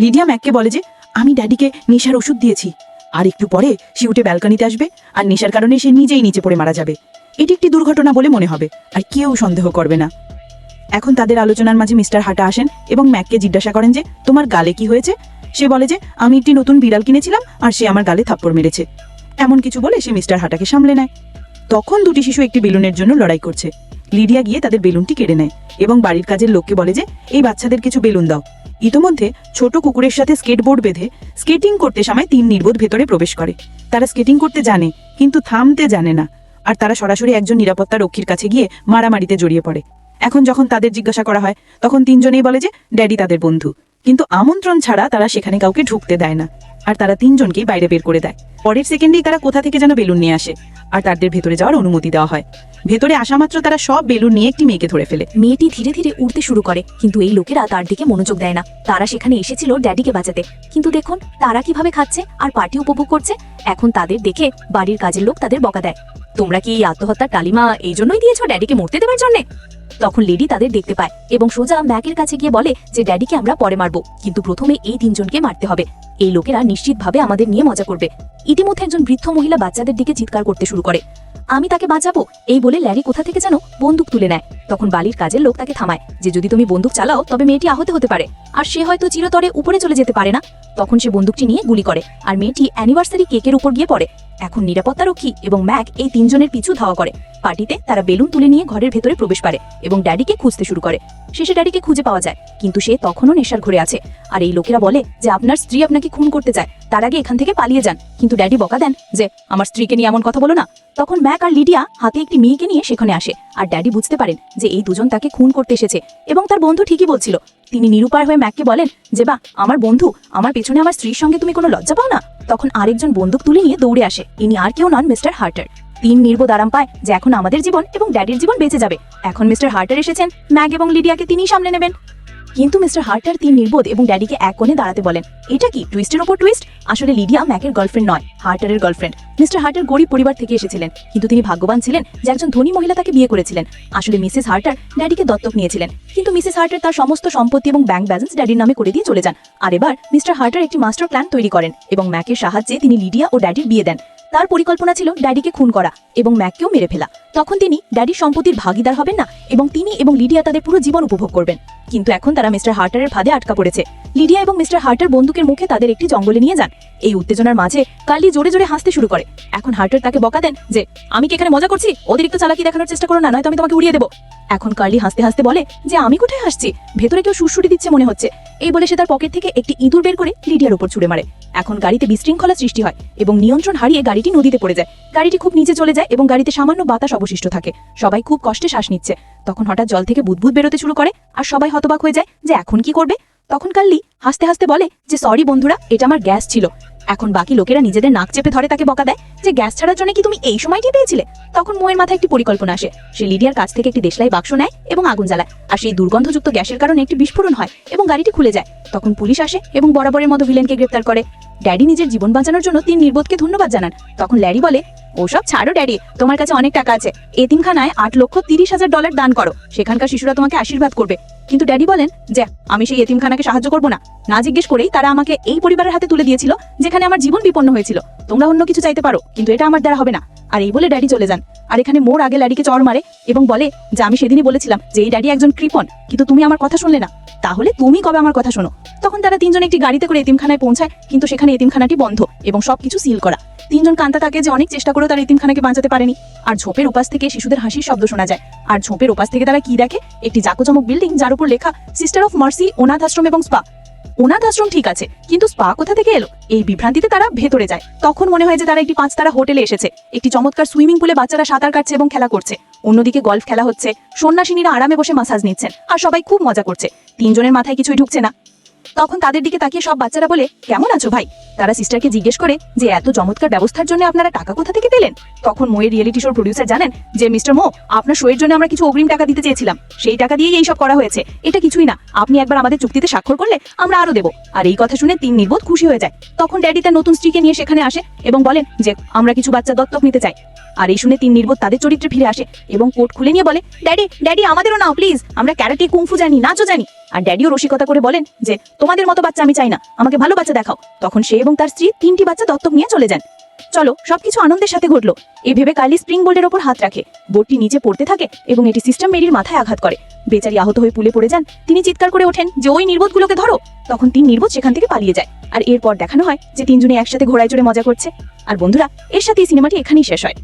লিডিয়া ম্যাককে বলে যে, আমি ড্যাডিকে নেশার ওষুধ দিয়েছি। আর একটু পরে সে উঠে ব্যালকনিতে আসবে। আর নেশার কারণে সে নিজেই নিচে পড়ে মারা যাবে। এটি একটি দুর্ঘটনা বলে মনে হবে। আর কেউ সন্দেহ করবে না। এখন তাদের আলোচনার মাঝে মিস্টার হাটা আসেন এবং ম্যাককে জিজ্ঞাসা করেন যে, তোমার গালে কি হয়েছে? সে বলে যে, আমি একটি নতুন বিড়াল কিনেছিলাম আর সে আমার গালে থাপ্পড় মেরেছে। এমন কিছু বলে সে মিস্টার হাটাকে সামলে নেয়। তখন দুটি শিশু একটি বেলুনের জন্য লড়াই করছে। লিডিয়া গিয়ে তাদের বেলুনটি কেড়ে নেয় এবং বাড়ির কাজের লোককে বলে যে, এই বাচ্চাদের কিছু বেলুন দাও। ইতোমধ্যে ছোট কুকুরের সাথে স্কেটবোর্ড বেঁধে স্কেটিং করতে সময় তিন নির্বোধ ভেতরে প্রবেশ করে। তারা স্কেটিং করতে জানে, কিন্তু থামতে জানে না। আর তারা সরাসরি একজন নিরাপত্তা রক্ষীর কাছে গিয়ে মারামারিতে জড়িয়ে পড়ে। এখন যখন তাদের জিজ্ঞাসা করা হয়, তখন তিনজনেই বলে যে, ড্যাডি তাদের বন্ধু। কিন্তু আমন্ত্রণ ছাড়া তারা সেখানে কাউকে ঢুকতে দেয় না। আর তারা তিনজনকেই বাইরে বের করে দেয়। পরের সেকেন্ডেই তারা কোথা থেকে যেন বেলুন নিয়ে আসে। আর তাদের ভেতরে যাওয়ার অনুমতি দেওয়া হয়। ভেতরে আসা মাত্র তারা সব বেলুন নিয়ে একটি মেয়েকে ধরে ফেলে। মেয়েটি ধীরে ধীরে উড়তে শুরু করে, কিন্তু এই লোকেরা তার দিকে মনোযোগ দেয় না। তারা সেখানে এসেছিল ড্যাডিকে বাঁচাতে। কিন্তু দেখুন, তারা কীভাবে খাচ্ছে আর পার্টি উপভোগ করছে। এখন তাদের দেখে বাড়ির কাজের লোক তাদের বকা দেয়। তোমরা কি এই আত্মহত্যার কালিমা এই জন্যই দিয়েছ ড্যাডিকে মরতে দেওয়ার জন্য? তখন লেডি তাদের দেখতে পায় এবং সোজা ম্যাকের কাছে গিয়ে বলে যে, ড্যাডিকে আমরা পরে মারবো। কিন্তু প্রথমে এই তিনজনকে মারতে হবে। এই লোকেরা নিশ্চিতভাবে আমাদের নিয়ে মজা করবে। ইতিমধ্যে একজন বৃদ্ধ মহিলা বাচ্চাদের দিকে চিৎকার করতে শুরু করে। আমি তাকে বাঁচাবো? এই বলে ল্যারি কোথা থেকে যেন বন্দুক তুলে নেয়। তখন বালির কাজের লোক তাকে থামায় যে, যদি তুমি বন্দুক চালাও, তবে মেয়েটি আহত হতে পারে। আর সে হয়তো চিরতরে উপরে চলে যেতে পারে না। তখন সে বন্দুকটি নিয়ে গুলি করে। আর মেয়েটি অ্যানিভার্সারি কেকের উপর গিয়ে পড়ে। এখন নিরাপত্তারক্ষী এবং ম্যাক এই তিনজনের পিছু ধাওয়া করে। পার্টিতে তারা বেলুন তুলে নিয়ে ঘরের ভেতরে প্রবেশ করে এবং ড্যাডিকে খুঁজতে শুরু করে। শেষে ড্যাডিকে খুঁজে পাওয়া যায়, কিন্তু সে তখনও নেশার ঘরে আছে। আর এই লোকেরা বলে যে আপনার স্ত্রী আপনাকে খুন করতে চায়, তার আগে এখান থেকে পালিয়ে যান। কিন্তু ড্যাডি বকা দেন যে, আমার স্ত্রীকে নিয়ে এমন কথা বলো না। তখন ম্যাক আর লিডিয়া হাতে একটি মেয়েকে নিয়ে সেখানে আসে। আর ড্যাডি বুঝতে পারেন যে এই দুজন তাকে খুন করতে এসেছে এবং তার বন্ধু ঠিকই বলছিল। তিনি নিরুপায় হয়ে ম্যাককে বলেন যে বা আমার বন্ধু, আমার পেছনে আমার স্ত্রীর সঙ্গে তুমি কোনো লজ্জা পাও না? তখন আরেকজন বন্দুক তুলে নিয়ে দৌড়ে আসে। ইনি আর কেউ নন মিস্টার হার্টার। তিন নির্বোধ আরাম পায় যে এখন আমাদের জীবন এবং ড্যাডির জীবন বেঁচে যাবে। এখন মিস্টার হার্টার এসেছেন। ম্যাগ এবং লিডিয়াকে তিনিই সামনে নেবেন। কিন্তু মিস্টার হার্টার তিন নির্বোধ এবং ড্যাডিকে এক কোণে দাঁড়াতে বলেন। এটা কি টুইস্টের ওপর টুইস্ট আসলে লিডিয়া ম্যাকের গার্লফ্রেন্ড নয়, হার্টারের গার্লফ্রেন্ড মিস্টার হার্টার গরিব পরিবার থেকে এসেছিলেন, কিন্তু তিনি ভাগ্যবান ছিলেন যে একজন ধনী মহিলা তাকে বিয়ে করেছিলেন। আসলে মিসেস হার্টার ড্যাডিকে দত্তক নিয়েছিলেন, কিন্তু মিসেস হার্টার তার সমস্ত সম্পত্তি এবং ব্যাংক ব্যালেন্স ড্যাডির নামে করে দিয়ে চলে যান। আর এবার মিস্টার হার্টার একটি মাস্টার প্ল্যান তৈরি করেন এবং ম্যাকের সাহায্যে তিনি লিডিয়া ও ড্যাডির বিয়ে দেন। তার পরিকল্পনা ছিল ড্যাডিকে খুন করা এবং ম্যাককেও মেরে ফেলা। তখন তিনি ড্যাডির সম্পত্তির ভাগিদার হবেন না এবং তিনি এবং লিডিয়া তাদের পুরো জীবন উপভোগ করবেন। কিন্তু এখন তারা মিস্টার হার্টারের ফাঁদে আটকা পড়েছে। লিডিয়া এবং মিস্টার হার্টার বন্দুকের মুখে তাদের একটি জঙ্গলে নিয়ে যান। এই উত্তেজনার মাঝে কার্লি জোরে জোরে হাসতে শুরু করে। এখন হার্টার তাকে বকা দেন যে, আমি কি এখানে মজা করছি? অতিরিক্ত চালাকি দেখানোর চেষ্টা করো না, নয়তো আমি তোমাকে উড়িয়ে দেবো। এখন কার্লি হাসতে হাসতে বলে যে আমি কোথায় হাসছি? ভেতরে কেউ সুরসুটি দিচ্ছে মনে হচ্ছে। এই বলে সে তার পকেট থেকে একটি ইঁদুর বের করে লিডিয়ার উপর ছুড়ে মারে। এখন গাড়িতে বিশৃঙ্খলা সৃষ্টি হয় এবং নিয়ন্ত্রণ হারিয়ে গাড়িটি নদীতে পড়ে যায়। গাড়িটি খুব নিচে চলে যায় এবং গাড়িতে সামান্য বাতাস অবশিষ্ট থাকে। সবাই খুব কষ্টে শ্বাস নিচ্ছে। তখন হঠাৎ জল থেকে বুদবুদ বেরোতে শুরু করে আর সবাই হতবাক হয়ে যায় যে এখন কি করবে? তখন কাল্লি হাসতে হাসতে বলে যে, সরি বন্ধুরা, এটা আমার গ্যাস ছিল। এখন বাকি লোকেরা নিজেদের নাক চেপে ধরে তাকে বকা দেয় যে গ্যাস ছাড়ার জন্য কি তুমি এই সময়টি পেয়েছিলে? তখন মোয়ের মাথায় একটি পরিকল্পনা আসে। সে লিডিয়ার কাছ থেকে একটি দেশলাই বাক্স নেয় এবং আগুন জ্বালায়। আর সেই দুর্গন্ধযুক্ত গ্যাসের কারণে একটি বিস্ফোরণ হয় এবং গাড়িটি খুলে যায়। তখন পুলিশ আসে এবং বরাবরের মতো ভিলেনকে গ্রেপ্তার করে। ড্যাডি নিজের জীবন বাঁচানোর জন্য তিন নির্বোধকে ধন্যবাদ জানান। তখন ল্যারি বলে, ওসব ছাড়ো ড্যাডি, তোমার কাছে অনেক টাকা আছে। এতিমখানায় আট লক্ষ তিরিশ হাজার ডলার দান করো। সেখানকার শিশুরা তোমাকে আশীর্বাদ করবে। কিন্তু ড্যাডি বলেন, যে, আমি সেই এতিমখানাকে সাহায্য করব না। না জিজ্ঞেস করেই তারা আমাকে এই পরিবারের হাতে তুলে দিয়েছিল, যেখানে আমার জীবন বিপন্ন হয়েছিল। তোমরা অন্য কিছু চাইতে পারো, কিন্তু এটা আমার দ্বারা হবে না। আর এই বলে ড্যাডি চলে যান। আর এখানে মোর আগে ল্যাডিকে চড় মারে এবং বলে, যে আমি সেদিনই বলেছিলাম যে এই ড্যাডি একজন কৃপণ, কিন্তু তুমি আমার কথা শুনলে না। তাহলে তুমি কবে আমার কথা শোনো? তখন তারা তিনজন একটি গাড়িতে করে এতিমখানায় পৌঁছায়, কিন্তু সেখানে এতিমখানাটি বন্ধ এবং সবকিছু সিল করা। তিনজন কান্তা তাকে যে অনেক চেষ্টা করেও তারা এতিমখানাকে বাঁচাতে পারেনি। আর ঝোপের উপাস থেকে শিশুদের হাসির শব্দ শোনা যায়। আর ঝোপের উপাস থেকে তারা কি দেখে? একটি জাকজমক বিল্ডিং, যার উপর লেখা, সিস্টার অফ মার্সি অনাথ আশ্রম এবং স্পা। অনাথ আশ্রম ঠিক আছে, কিন্তু স্পা কোথা থেকে এলো? এই বিভ্রান্তিতে তারা ভেতরে যায়। তখন মনে হয় যে তারা একটি পাঁচতারা হোটেলে এসেছে। একটি চমৎকার সুইমিং পুলে বাচ্চারা সাঁতার কাটছে এবং খেলা করছে। অন্যদিকে গল্ফ খেলা হচ্ছে। সন্ন্যাসিনীরা আরামে বসে মাসাজ নিচ্ছেন। আর সবাই খুব মজা করছে। তিনজনের মাথায় কিছুই ঢুকছে না। তখন তাদের দিকে তাকিয়ে সব বাচ্চারা বলে, কেমন আছো ভাই? তারা সিস্টারকে জিজ্ঞেস করে, যে এত চমৎকার ব্যবস্থার জন্য আপনারা টাকা কোথা থেকে পেলেন? তখন মোয়ের রিয়েলিটি শোর প্রডিউসার জানেন যে, মিস্টার মো, আপনার শোয়ের জন্য আমরা কিছু অগ্রিম টাকা দিতে চেয়েছিলাম। সেই টাকা দিয়েই এইসব করা হয়েছে। এটা কিছুই না। আপনি একবার আমাদের চুক্তিতে স্বাক্ষর করলে আমরা আরও দেবো। আর এই কথা শুনে তিন নির্বোধ খুশি হয়ে যায়। তখন ড্যাডি তার নতুন স্ত্রীকে নিয়ে সেখানে আসে এবং বলেন যে, আমরা কিছু বাচ্চা দত্তক নিতে চাই। আর এই শুনে তিন নির্বোধ তাদের চরিত্রে ফিরে আসে এবং কোট খুলে নিয়ে বলে, ড্যাডি ড্যাডি, আমাদেরও নাও, প্লিজ। আমরা ক্যারাটে, কুংফু জানি, নাচও জানি। আর ড্যাডিও রসিকতা করে বলেন যে, তোমাদের মতো বাচ্চা আমি চাই না। আমাকে ভালো বাচ্চা দেখাও। তখন সে এবং তার স্ত্রী তিনটি বাচ্চা দত্তক নিয়ে চলে যান। চলো, সবকিছু আনন্দের সাথে ঘটলো। এ ভেবে কার্লি স্প্রিং বোর্ডের ওপর হাত রাখে। বোর্ডটি নিচে পড়তে থাকে এবং এটি সিস্টেম মেরির মাথায় আঘাত করে। বেচারি আহত হয়ে পুলে পড়ে যান। তিনি চিৎকার করে ওঠেন, যে ওই নির্বোধগুলোকে ধরো! তখন তিন নির্বোধ সেখান থেকে পালিয়ে যায়। আর এরপর দেখানো হয় যে, তিনজনে একসাথে ঘোড়ায় চড়ে মজা করছে। আর বন্ধুরা, এর সাথে এই সিনেমাটি এখানেই শেষ হয়।